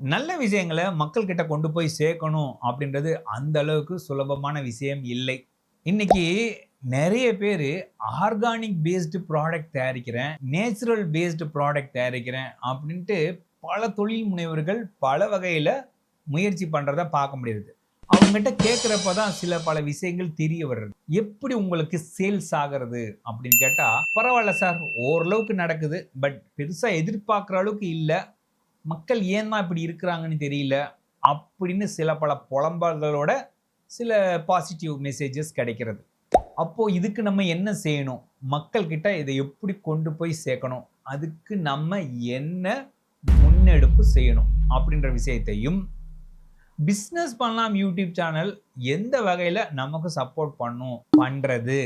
நல்ல விஷயங்களை மக்கள்கிட்ட கொண்டு போய் சேர்க்கணும் அப்படின்றது அந்த அளவுக்கு சுலபமான விஷயம் இல்லை. இன்னைக்கு நிறைய பேர் ஆர்கானிக் பேஸ்டு ப்ராடக்ட் தயாரிக்கிறேன் நேச்சுரல் பேஸ்டு ப்ராடக்ட் தயாரிக்கிறேன் அப்படின்ட்டு பல தொழில் முனைவர்கள் பல வகையில் முயற்சி பண்ணுறத பார்க்க முடியுது. அவங்ககிட்ட கேட்குறப்ப தான் சில பல விஷயங்கள் தெரிய வர்றது எப்படி உங்களுக்கு சேல்ஸ் ஆகிறது அப்படின்னு கேட்டால் பரவாயில்ல சார் ஓரளவுக்கு நடக்குது. பட் பெருசாக எதிர்பார்க்குற அளவுக்கு இல்லை. மக்கள் ஏன் தான் இப்படி இருக்கிறாங்கன்னு தெரியல அப்படின்னு சில பல புலம்பல்களோட சில பாசிட்டிவ் மெசேஜஸ் கிடைக்கிறது. அப்போது இதுக்கு நம்ம என்ன செய்யணும்? மக்கள்கிட்ட இதை எப்படி கொண்டு போய் சேர்க்கணும்? அதுக்கு நம்ம என்ன முன்னெடுப்பு செய்யணும்? அப்படின்ற விஷயத்தையும் பிஸ்னஸ் பண்ணலாம் யூடியூப் சேனல் எந்த வகையில் நமக்கு சப்போர்ட் பண்ணும் பண்ணுறது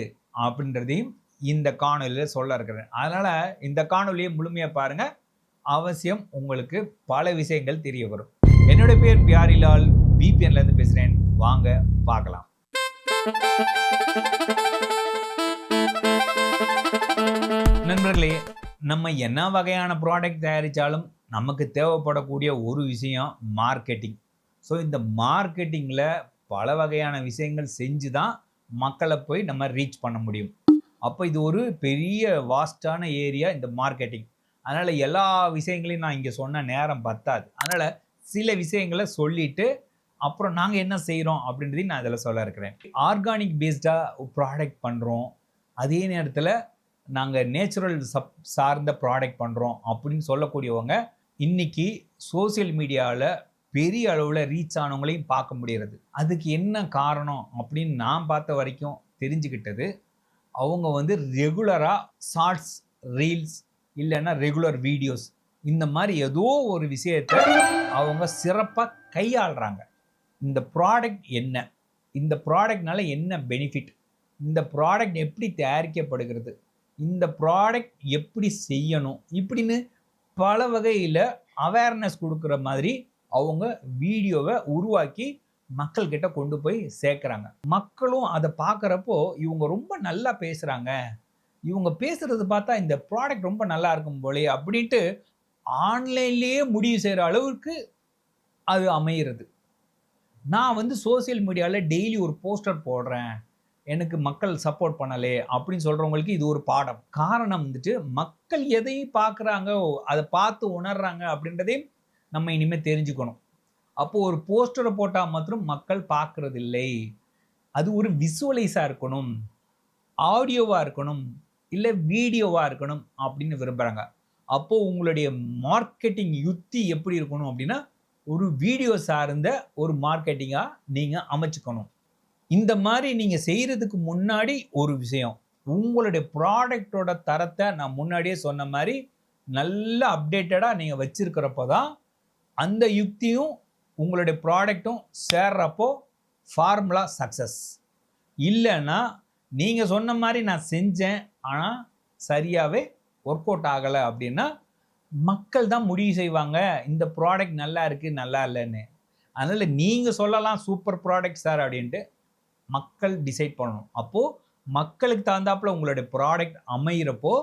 அப்படின்றதையும் இந்த காணொலியில் சொல்ல இருக்கிறேன். அதனால் இந்த காணொலியை முழுமையாக பாருங்கள் அவசியம் உங்களுக்கு பல விஷயங்கள் தெரிய வரும். என்னோட பேர் பியாரிலால். பிபிஎன்லேருந்து பேசுகிறேன் வாங்க பார்க்கலாம். நண்பர்களே நம்ம என்ன வகையான ப்ராடக்ட் தயாரித்தாலும் நமக்கு தேவைப்படக்கூடிய ஒரு விஷயம் மார்க்கெட்டிங் ஸோ இந்த மார்க்கெட்டிங்கில் பல வகையான விஷயங்கள் செஞ்சு தான் மக்களை போய் நம்ம ரீச் பண்ண முடியும். அப்போ இது ஒரு பெரிய வாஸ்டான ஏரியா இந்த மார்க்கெட்டிங் அதனால் எல்லா விஷயங்களையும் நான் இங்கே சொன்ன நேரம் பத்தாது. அதனால் சில விஷயங்களை சொல்லிட்டு அப்புறம் நாங்கள் என்ன செய்கிறோம் அப்படின்றதையும் நான் இதில் சொல்ல இருக்கிறேன். ஆர்கானிக் பேஸ்டாக ப்ராடக்ட் பண்ணுறோம் அதே நேரத்தில் நாங்கள் நேச்சுரல் சப் சார்ந்த ப்ராடக்ட் பண்ணுறோம் அப்படின்னு சொல்லக்கூடியவங்க இன்றைக்கி சோசியல் மீடியாவில் பெரிய அளவில் ரீச் ஆனவங்களையும் பார்க்க முடிகிறது அதுக்கு என்ன காரணம் அப்படின்னு நான் பார்த்த வரைக்கும் தெரிஞ்சுக்கிட்டது அவங்க வந்து ரெகுலராக ஷார்ட்ஸ் ரீல்ஸ் இல்லைன்னா ரெகுலர் வீடியோஸ் இந்த மாதிரி ஏதோ ஒரு விஷயத்தை அவங்க சிறப்பாக கையாளுறாங்க. இந்த ப்ராடக்ட் என்ன? இந்த ப்ராடக்ட்னால என்ன பெனிஃபிட் இந்த ப்ராடக்ட் எப்படி தயாரிக்கப்படுகிறது? இந்த ப்ராடக்ட் எப்படி செய்யணும்? இப்படின்னு பல வகையில் அவேர்னஸ் கொடுக்குற மாதிரி அவங்க வீடியோவை உருவாக்கி மக்கள்கிட்ட கொண்டு போய் சேர்க்குறாங்க. மக்களும் அதை பார்க்குறப்போ இவங்க ரொம்ப நல்லா பேசுகிறாங்க இவங்க பேசுறது பார்த்தா இந்த ப்ராடக்ட் ரொம்ப நல்லா இருக்கும் போலே அப்படின்ட்டு ஆன்லைன்லேயே முடிவு செய்கிற அளவுக்கு அது அமையிறது. நான் வந்து சோசியல் மீடியாவில் டெய்லி ஒரு போஸ்டர் போடுறேன். எனக்கு மக்கள் சப்போர்ட் பண்ணலே அப்படின்னு சொல்கிறவங்களுக்கு இது ஒரு பாடம். காரணம் வந்துட்டு மக்கள் எதை பார்க்குறாங்க அதை பார்த்து உணர்றாங்க அப்படின்றதையும் நம்ம இனிமேல் தெரிஞ்சுக்கணும். அப்போது ஒரு போஸ்டரை போட்டால் மாத்திரம் மக்கள் பார்க்குறதில்லை. அது ஒரு விசுவலைஸாக இருக்கணும். ஆடியோவாக இருக்கணும். இல்லை வீடியோவாக இருக்கணும் அப்படின்னு விரும்புகிறாங்க அப்போது உங்களுடைய மார்க்கெட்டிங் யுத்தி எப்படி இருக்கணும் அப்படின்னா ஒரு வீடியோ சார்ந்த ஒரு மார்க்கெட்டிங்காக நீங்கள் அமைச்சுக்கணும். இந்த மாதிரி நீங்கள் செய்கிறதுக்கு முன்னாடி ஒரு விஷயம். உங்களுடைய ப்ராடக்டோட தரத்தை நான் முன்னாடியே சொன்ன மாதிரி நல்ல அப்டேட்டடாக நீங்கள் வச்சுருக்கிறப்போ தான் அந்த யுக்தியும் உங்களுடைய ப்ராடக்ட்டும் சேர்றப்போ ஃபார்முலா சக்ஸஸ் இல்லைன்னா நீங்கள் சொன்ன மாதிரி நான் செஞ்சேன் ஆனால் சரியாகவே ஒர்க் அவுட் ஆகலை அப்படின்னா மக்கள் தான் முடிவு செய்வாங்க இந்த ப்ராடக்ட் நல்லா இருக்குது நல்லா இல்லைன்னு. அதனால் நீங்கள் சொல்லலாம் சூப்பர் ப்ராடக்ட் சார் அப்படின்ட்டு மக்கள் டிசைட் பண்ணணும். அப்போது மக்களுக்கு தகுந்தாப்புல உங்களுடைய ப்ராடக்ட் அமைகிறப்போ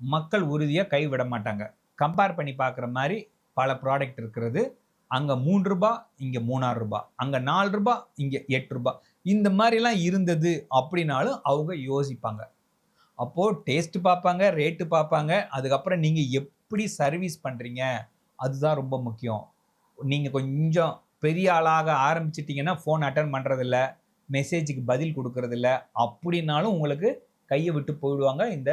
மக்கள் உறுதியாக கைவிட மாட்டாங்க. கம்பேர் பண்ணி பார்க்குற மாதிரி பல ப்ராடக்ட் இருக்கிறது. அங்கே மூன்று ரூபா இங்கே மூணாறு ரூபாய். அங்கே நாலு ரூபா இங்கே எட்டு ரூபா இந்த மாதிரிலாம் இருந்தது அப்படின்னாலும் அவங்க யோசிப்பாங்க. அப்போது டேஸ்ட்டு பார்ப்பாங்க ரேட்டு பார்ப்பாங்க. அதுக்கப்புறம் நீங்கள் எப்படி சர்வீஸ் பண்ணுறீங்க அதுதான் ரொம்ப முக்கியம். நீங்கள் கொஞ்சம் பெரிய ஆளாக ஆரம்பிச்சிட்டிங்கன்னா ஃபோன் அட்டன் பண்ணுறதில்ல மெசேஜுக்கு பதில் கொடுக்கறதில்ல. அப்படின்னாலும் உங்களுக்கு கையை விட்டு போயிடுவாங்க இந்த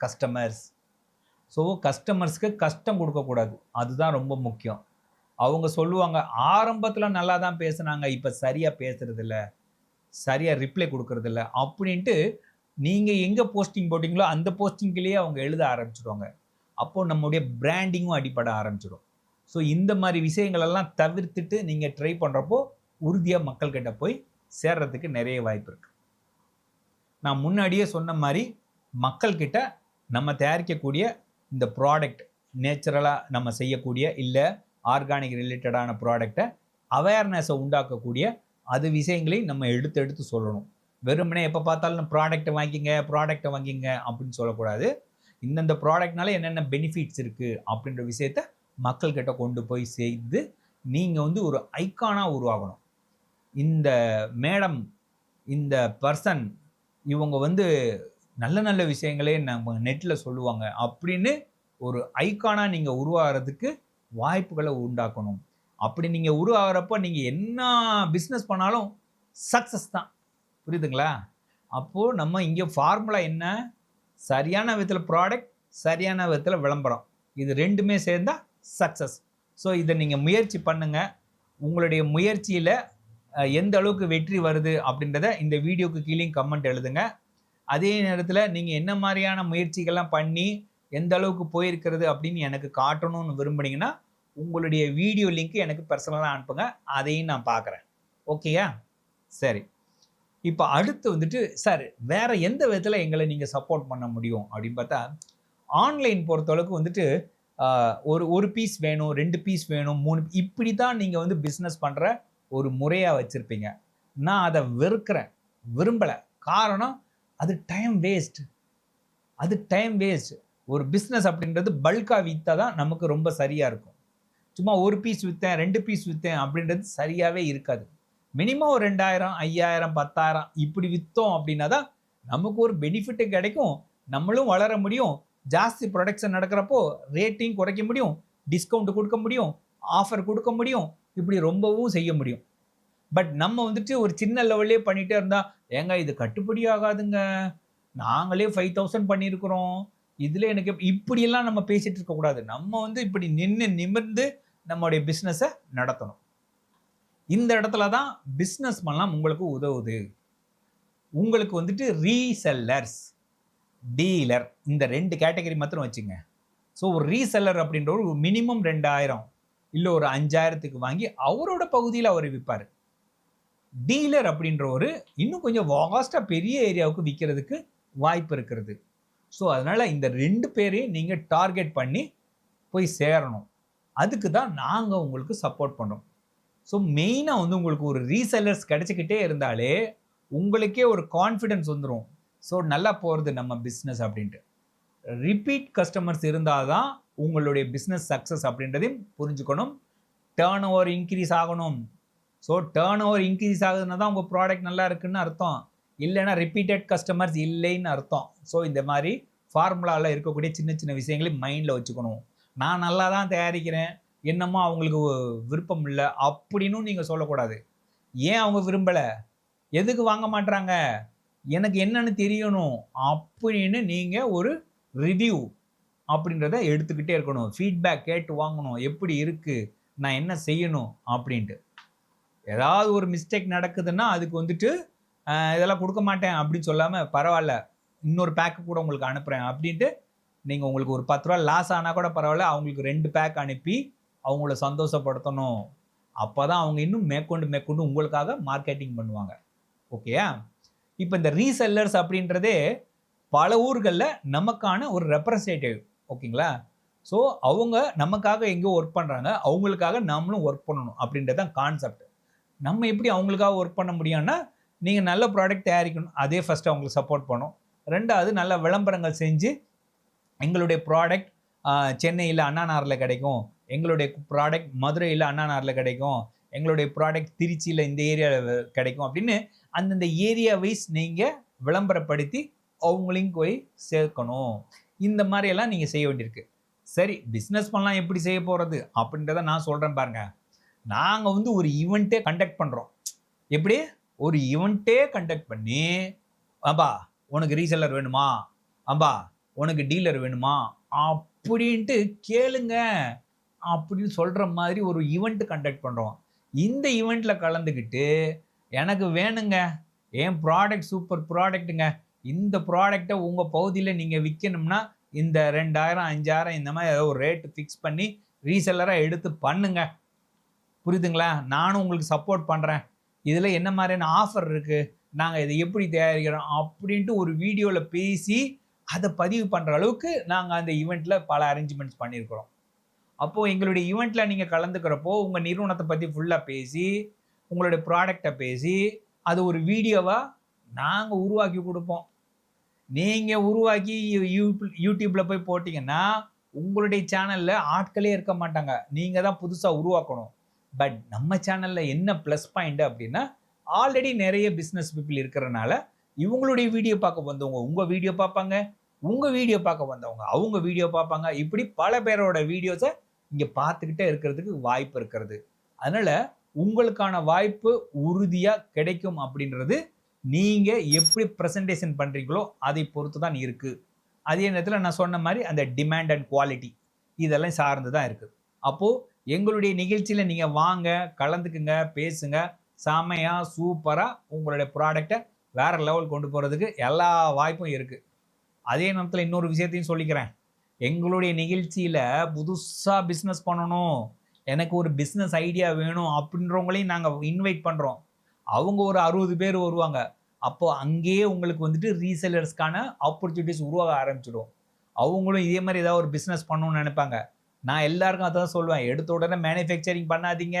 கஸ்டமர்ஸ் ஸோ கஸ்டமர்ஸ்க்கு கஷ்டம் கொடுக்கக்கூடாது. அதுதான் ரொம்ப முக்கியம். அவங்க சொல்லுவாங்க ஆரம்பத்தில் நல்லா தான் பேசுனாங்க இப்போ சரியாக பேசுகிறதில்ல சரியாக ரிப்ளை கொடுக்கறதில்ல. அப்படின்ட்டு நீங்கள் எங்கே போஸ்டிங் போட்டிங்களோ அந்த போஸ்டிங்லேயே அவங்க எழுத ஆரம்பிச்சிடுவாங்க அப்போது நம்முடைய பிராண்டிங்கும் அடிப்பட ஆரம்பிச்சிடும் ஸோ இந்த மாதிரி விஷயங்களெல்லாம் தவிர்த்துட்டு நீங்கள் ட்ரை பண்ணுறப்போ உறுதியாக மக்கள்கிட்ட போய் சேர்றதுக்கு நிறைய வாய்ப்பு இருக்குது நான் முன்னாடியே சொன்ன மாதிரி மக்கள்கிட்ட நம்ம தயாரிக்கக்கூடிய இந்த ப்ராடக்ட் நேச்சுரலாக நம்ம செய்யக்கூடிய இல்லை ஆர்கானிக் ரிலேட்டடான ப்ராடக்டை அவேர்னஸை உண்டாக்கக்கூடிய அது விஷயங்களையும் நம்ம எடுத்து எடுத்து சொல்லணும். வெறுமனே எப்போ பார்த்தாலும் ப்ராடக்ட்டை வாங்கிங்க ப்ராடக்ட்டை வாங்கிங்க அப்படின்னு சொல்லக்கூடாது. இந்தந்த ப்ராடக்ட்னால என்னென்ன பெனிஃபிட்ஸ் இருக்குது அப்படின்ற விஷயத்த மக்கள்கிட்ட கொண்டு போய் செய்து நீங்கள் வந்து ஒரு ஐக்கானாக உருவாகணும் இந்த மேடம் இந்த பர்சன் இவங்க வந்து நல்ல நல்ல விஷயங்களே நம்ம நெட்டில் சொல்லுவாங்க அப்படின்னு ஒரு ஐக்கானாக நீங்கள் உருவாகிறதுக்கு வாய்ப்புகளை உண்டாக்கணும். அப்படி நீங்கள் உருவாகிறப்ப நீங்கள் என்ன பிஸ்னஸ் பண்ணாலும் சக்ஸஸ் தான். புரியுதுங்களா? அப்போது நம்ம இங்கே ஃபார்முலா என்ன? சரியான விதத்தில் ப்ராடக்ட் சரியான விதத்தில் விளம்பரம். இது ரெண்டுமே சேர்ந்தால் சக்ஸஸ் ஸோ இதை நீங்கள் முயற்சி பண்ணுங்கள் உங்களுடைய முயற்சியில் எந்த அளவுக்கு வெற்றி வருது அப்படின்றத இந்த வீடியோக்கு கீழே கமெண்ட் எழுதுங்க. அதே நேரத்தில் நீங்கள் என்ன மாதிரியான முயற்சிகள்லாம் பண்ணி எந்த அளவுக்கு போயிருக்கிறது அப்படின்னு எனக்கு காட்டணும்னு விரும்புனீங்கன்னா உங்களுடைய வீடியோ லிங்க் எனக்கு பர்சனலாக அனுப்புங்க. அதையும் நான் பார்க்குறேன். ஓகேயா சரி. இப்போ அடுத்து வந்துட்டு சார் வேற எந்த விதத்தில் எங்களை நீங்கள் சப்போர்ட் பண்ண முடியும்? அப்படின்னு பார்த்தா ஆன்லைன் பொறுத்தளவுக்கு வந்துட்டு ஒரு ஒரு பீஸ் வேணும் ரெண்டு பீஸ் வேணும் மூணு இப்படி தான் நீங்கள் வந்து பிஸ்னஸ் பண்ணுற ஒரு முறையாக வச்சுருப்பீங்க. நான் அதை வெறுக்கிறேன் விரும்பலை. காரணம் அது டைம் வேஸ்ட் அது டைம் வேஸ்ட் ஒரு பிஸ்னஸ் அப்படின்றது பல்காக விற்றா தான் நமக்கு ரொம்ப சரியாக இருக்கும். சும்மா ஒரு பீஸ் விற்றேன் ரெண்டு பீஸ் விற்றேன் அப்படின்றது சரியாகவே இருக்காது. மினிமம் ஒரு ரெண்டாயிரம் ஐயாயிரம் பத்தாயிரம் இப்படி விற்றோம் அப்படின்னா தான் நமக்கு ஒரு பெனிஃபிட்டு கிடைக்கும். நம்மளும் வளர முடியும். ஜாஸ்தி ப்ரொடக்ஷன் நடக்கிறப்போ ரேட்டையும் குறைக்க முடியும். டிஸ்கவுண்ட் கொடுக்க முடியும். ஆஃபர் கொடுக்க முடியும். இப்படி ரொம்பவும் செய்ய முடியும். பட் நம்ம வந்துட்டு ஒரு சின்ன லெவல்லே பண்ணிகிட்டே இருந்தால் ஏங்க இது கட்டுப்படி ஆகாதுங்க. நாங்களே ஃபைவ் தௌசண்ட் பண்ணியிருக்கிறோம். இதில் எனக்கு இப்படியெல்லாம் நம்ம பேசிகிட்டு இருக்கக்கூடாது. நம்ம வந்து இப்படி நின்று நிமிர்ந்து நம்மளுடைய பிஸ்னஸை நடத்தணும். இந்த இடத்துல தான் பிஸ்னஸ் பண்ணலாம் உங்களுக்கு உதவுது. உங்களுக்கு வந்துட்டு ரீசெல்லர்ஸ் டீலர் இந்த ரெண்டு கேட்டகரி மாத்திரம் வச்சுங்க. ஸோ ஒரு ரீசெல்லர் அப்படின்ற ஒரு மினிமம் ரெண்டாயிரம் இல்லை ஒரு அஞ்சாயிரத்துக்கு வாங்கி அவரோட பகுதியில் அவர் விற்பார் டீலர் அப்படின்ற ஒரு இன்னும் கொஞ்சம் வாஸ்ட்டாக பெரிய ஏரியாவுக்கு விற்கிறதுக்கு வாய்ப்பு இருக்கிறது. ஸோ அதனால் இந்த ரெண்டு பேரையும் நீங்கள் டார்கெட் பண்ணி போய் சேரணும். அதுக்கு தான் நாங்கள் உங்களுக்கு சப்போர்ட் பண்ணுறோம் ஸோ மெயினாக வந்து உங்களுக்கு ஒரு ரீசெல்லர்ஸ் கிடச்சிக்கிட்டே இருந்தாலே உங்களுக்கே ஒரு கான்ஃபிடென்ஸ் வந்துடும் ஸோ நல்லா போகிறது நம்ம பிஸ்னஸ் அப்படின்ட்டு. ரிப்பீட் கஸ்டமர்ஸ் இருந்தால் தான் உங்களுடைய பிஸ்னஸ் சக்ஸஸ் அப்படின்றதையும் புரிஞ்சுக்கணும். டேர்ன் ஓவர் இன்க்ரீஸ் ஆகணும். ஸோ டேர்ன் ஓவர் இன்க்ரீஸ் ஆகுதுன்னா தான் உங்கள் ப்ராடக்ட் நல்லா இருக்குன்னு அர்த்தம். இல்லைன்னா ரிப்பீட்டட் கஸ்டமர்ஸ் இல்லைன்னு அர்த்தம். ஸோ இந்த மாதிரி ஃபார்முலாவில் இருக்கக்கூடிய சின்ன சின்ன விஷயங்களையும் மைண்டில் வச்சுக்கணும். நான் நல்லா தான் தயாரிக்கிறேன். என்னமோ அவங்களுக்கு விருப்பம் இல்லை அப்படின்னு நீங்கள் சொல்லக்கூடாது. ஏன் அவங்க விரும்பலை? எதுக்கு வாங்க மாட்டுறாங்க எனக்கு என்னன்னு தெரியணும் அப்படின்னு நீங்கள் ஒரு ரிவ்யூ அப்படின்றத எடுத்துக்கிட்டே இருக்கணும். ஃபீட்பேக் கேட்டு வாங்கணும். எப்படி இருக்குது நான் என்ன செய்யணும்? அப்படின்ட்டு. ஏதாவது ஒரு மிஸ்டேக் நடக்குதுன்னா அதுக்கு வந்துட்டு இதெல்லாம் கொடுக்க மாட்டேன் அப்படின்னு சொல்லாமல் பரவாயில்ல இன்னொரு பேக்கு கூட உங்களுக்கு அனுப்புகிறேன் அப்படின்ட்டு நீங்கள் உங்களுக்கு ஒரு பத்து ரூபா லாஸ் ஆனால் கூட பரவாயில்ல அவங்களுக்கு ரெண்டு பேக் அனுப்பி அவங்கள சந்தோஷப்படுத்தணும். அப்போ தான் அவங்க இன்னும் மேற்கொண்டு மேற்கொண்டு உங்களுக்காக மார்க்கெட்டிங் பண்ணுவாங்க. ஓகேயா இப்போ இந்த ரீசெல்லர்ஸ் அப்படின்றதே பல ஊர்களில் நமக்கான ஒரு ரெப்ரசன்டேட்டிவ் ஓகேங்களா ஸோ அவங்க நமக்காக எங்கேயோ ஒர்க் பண்ணுறாங்க அவங்களுக்காக நம்மளும் ஒர்க் பண்ணணும் அப்படின்றது தான் கான்செப்ட் நம்ம எப்படி அவங்களுக்காக ஒர்க் பண்ண முடியும்னா நீங்கள் நல்ல ப்ராடக்ட் தயாரிக்கணும். அதே ஃபஸ்ட்டு அவங்களுக்கு சப்போர்ட் பண்ணும் ரெண்டாவது நல்ல விளம்பரங்கள் செஞ்சு எங்களுடைய ப்ராடக்ட் சென்னையில் அண்ணாநாரில் கிடைக்கும். எங்களுடைய ப்ராடக்ட் மதுரையில் அண்ணாநாரில் கிடைக்கும். எங்களுடைய ப்ராடக்ட் திருச்சியில் இந்த ஏரியாவில் கிடைக்கும் அப்படின்னு அந்தந்த ஏரியா வைஸ் நீங்கள் விளம்பரப்படுத்தி அவங்களையும் போய் சேர்க்கணும். இந்த மாதிரியெல்லாம் நீங்கள் செய்ய வேண்டியிருக்கு. சரி பிஸ்னஸ் பண்ணலாம் எப்படி செய்ய போகிறது அப்படின்றத நான் சொல்கிறேன் பாருங்க. நாங்கள் வந்து ஒரு ஈவெண்ட்டே கண்டக்ட் பண்ணுறோம் எப்படி? ஒரு ஈவெண்ட்டே கண்டக்ட் பண்ணி அம்பா உனக்கு ரீசெல்லர் வேணுமா? அம்பா உனக்கு டீலர் வேணுமா? அப்படின்ட்டு கேளுங்க. அப்படின்னு சொல்கிற மாதிரி ஒரு ஈவெண்ட் கண்டக்ட் பண்ணுறோம் இந்த ஈவெண்ட்டில் கலந்துக்கிட்டு எனக்கு வேணுங்க. என் ப்ராடக்ட் சூப்பர் ப்ராடக்ட்டுங்க இந்த ப்ராடக்டை உங்கள் பகுதியில் நீங்கள் விற்கணும்னா இந்த ரெண்டாயிரம் அஞ்சாயிரம் இந்த மாதிரி ஏதோ ஒரு ரேட்டு ஃபிக்ஸ் பண்ணி ரீசெல்லராக எடுத்து பண்ணுங்க. புரியுதுங்களா? நானும் உங்களுக்கு சப்போர்ட் பண்ணுறேன் இதில் என்ன மாதிரியான ஆஃபர் இருக்குது நாங்கள் இதை எப்படி தயாரிக்கிறோம்? அப்படின்ட்டு ஒரு வீடியோவில் பேசி அதை பதிவு பண்ணுற அளவுக்கு நாங்கள் அந்த ஈவெண்ட்டில் பல அரேஞ்ச்மெண்ட்ஸ் பண்ணியிருக்கிறோம் அப்போது எங்களுடைய ஈவெண்ட்டில் நீங்கள் கலந்துக்கிறப்போ உங்கள் நிறுவனத்தை பற்றி ஃபுல்லாக பேசி உங்களுடைய ப்ராடக்டை பேசி அது ஒரு வீடியோவாக நாங்கள் உருவாக்கி கொடுப்போம் நீங்கள் உருவாக்கி யூடியூப்பில் போய் போட்டிங்கன்னா உங்களுடைய சேனலில் ஆட்களே இருக்க மாட்டாங்க நீங்கள் தான் புதுசாக உருவாக்கணும் பட் நம்ம சேனலில் என்ன ப்ளஸ் பாயிண்ட் அப்படின்னா ஆல்ரெடி நிறைய பிஸ்னஸ் பீப்புள் இருக்கிறனால இவங்களுடைய வீடியோ பார்க்க வந்தவங்க உங்கள் வீடியோ பார்ப்பாங்க உங்கள் வீடியோ பார்க்க வந்தவங்க அவங்க வீடியோ பார்ப்பாங்க இப்படி பல பேரோட வீடியோஸை இங்கே பார்த்துக்கிட்டே இருக்கிறதுக்கு வாய்ப்பு இருக்கிறது. அதனால் உங்களுக்கான வாய்ப்பு உறுதியாக கிடைக்கும் அப்படின்றது நீங்கள் எப்படி ப்ரெசன்டேஷன் பண்ணுறீங்களோ அதை பொறுத்து தான் இருக்குது அதே நேரத்தில் நான் சொன்ன மாதிரி அந்த டிமாண்ட் அண்ட் குவாலிட்டி இதெல்லாம் சார்ந்து தான் இருக்குது அப்போது எங்களுடைய நிகழ்ச்சியில் நீங்கள் வாங்க கலந்துக்குங்க பேசுங்க. செமையாக சூப்பராக உங்களுடைய ப்ராடக்டை வேறு லெவல் கொண்டு போகிறதுக்கு எல்லா வாய்ப்பும் இருக்குது அதே நேரத்தில் இன்னொரு விஷயத்தையும் சொல்லிக்கிறேன். எங்களுடைய நிகழ்ச்சியில் புதுசாக பிஸ்னஸ் பண்ணணும். எனக்கு ஒரு பிஸ்னஸ் ஐடியா வேணும் அப்படின்றவங்களையும் நாங்கள் இன்வைட் பண்ணுறோம் அவங்க ஒரு அறுபது பேர் வருவாங்க. அப்போ அங்கேயே உங்களுக்கு வந்துட்டு ரீசெலர்ஸ்க்கான ஆப்பர்ச்சுனிட்டிஸ் உருவாக ஆரம்பிச்சிடும். அவங்களும் இதே மாதிரி ஏதாவது ஒரு பிஸ்னஸ் பண்ணணும்னு நினைப்பாங்க. நான் எல்லாருக்கும் அதான் சொல்லுவேன். எடுத்த உடனே மேனுஃபேக்சரிங் பண்ணாதீங்க.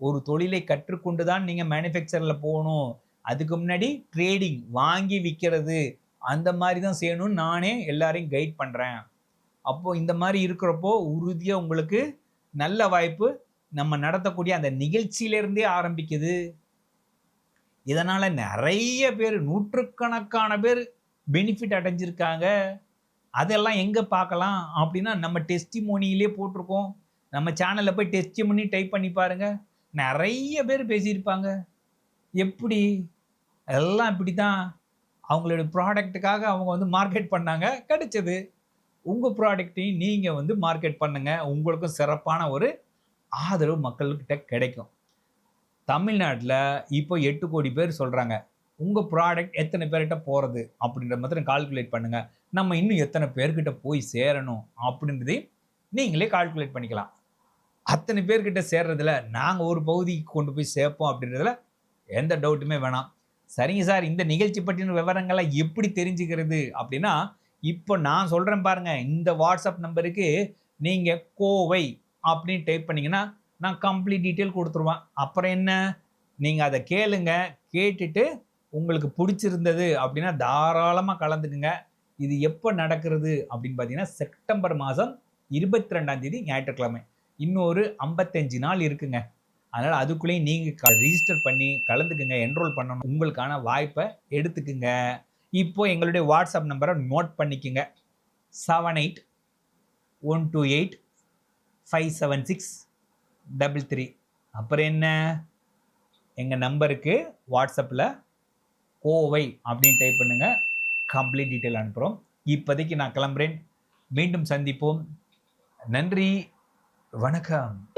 ஒரு தொழிலை கற்றுக்கொண்டு தான் நீங்கள் மேனுஃபேக்சரில் போகணும். அதுக்கு முன்னாடி ட்ரேடிங் வாங்கி விற்கிறது அந்த மாதிரி தான் செய்யணும்னு நானே எல்லாரையும் கைட் பண்ணுறேன் அப்போது இந்த மாதிரி இருக்கிறப்போ உறுதியாக உங்களுக்கு நல்ல வாய்ப்பு நம்ம நடத்தக்கூடிய அந்த நிகழ்ச்சியிலேருந்தே ஆரம்பிக்குது. இதனால் நிறைய பேர் நூற்றுக்கணக்கான பேர் பெனிஃபிட் அடைஞ்சிருக்காங்க. அதெல்லாம் எங்கே பார்க்கலாம் அப்படின்னா நம்ம டெஸ்டிமோனியிலே போட்டிருக்கோம். நம்ம சேனலில் போய் டெஸ்டிமோனி டைப் பண்ணி பாருங்கள் நிறைய பேர் பேசியிருப்பாங்க. எப்படி? எல்லாம் இப்படி தான் அவங்களுடைய ப்ராடக்ட்டுக்காக அவங்க வந்து மார்க்கெட் பண்ணாங்க. கிடைச்சது. உங்கள் ப்ராடக்டையும் நீங்கள் வந்து மார்க்கெட் பண்ணுங்கள் உங்களுக்கும் சிறப்பான ஒரு ஆதரவு மக்கள்கிட்ட கிடைக்கும். தமிழ்நாட்டில் இப்போ எட்டு கோடி பேர் சொல்கிறாங்க உங்கள் ப்ராடக்ட் எத்தனை பேர்கிட்ட போகிறது அப்படின்ற மாதிரி கால்குலேட் பண்ணுங்கள் நம்ம இன்னும் எத்தனை பேர்கிட்ட போய் சேரணும் அப்படின்றதையும் நீங்களே கால்குலேட் பண்ணிக்கலாம். அத்தனை பேர்கிட்ட சேர்றதில் நாங்கள் ஒரு பகுதிக்கு கொண்டு போய் சேர்ப்போம் அப்படின்றதுல எந்த டவுட்டுமே வேணாம். சரிங்க சார் இந்த நிகழ்ச்சி பற்றின விவரங்களை எப்படி தெரிஞ்சுக்கிறது அப்படின்னா இப்போ நான் சொல்கிறேன் பாருங்கள் இந்த வாட்ஸ்அப் நம்பருக்கு நீங்கள் கோவை அப்படின்னு டைப் பண்ணிங்கன்னா நான் கம்ப்ளீட் டீட்டெயில் கொடுத்துருவேன். அப்புறம் என்ன? நீங்கள் அதை கேளுங்க கேட்டுட்டு உங்களுக்கு பிடிச்சிருந்தது அப்படின்னா தாராளமாக கலந்துக்குங்க. இது எப்போ நடக்கிறது அப்படின்னு பார்த்தீங்கன்னா செப்டம்பர் மாதம் இருபத்தி ரெண்டாம் தேதி ஞாயிற்றுக்கிழமை. இன்னொரு ஐம்பத்தஞ்சு நாள் இருக்குங்க. அதனால் அதுக்குள்ளேயும் நீங்கள் ரிஜிஸ்டர் பண்ணி கலந்துக்குங்க என்ரோல் பண்ணணும். உங்களுக்கான வாய்ப்பை எடுத்துக்குங்க. இப்போ எங்களுடைய வாட்ஸ்அப் நம்பரை நோட் பண்ணிக்கோங்க. Seven eight one two eight five seven six double three அப்புறம் என்ன? எங்கள் நம்பருக்கு வாட்ஸ்அப்பில் கோவை அப்படின்னு டைப் பண்ணுங்கள் கம்ப்ளீட் டீட்டெயில் அனுப்புகிறோம் இப்போதைக்கு நான் கிளம்புறேன். மீண்டும் சந்திப்போம். நன்றி. வணக்கம்.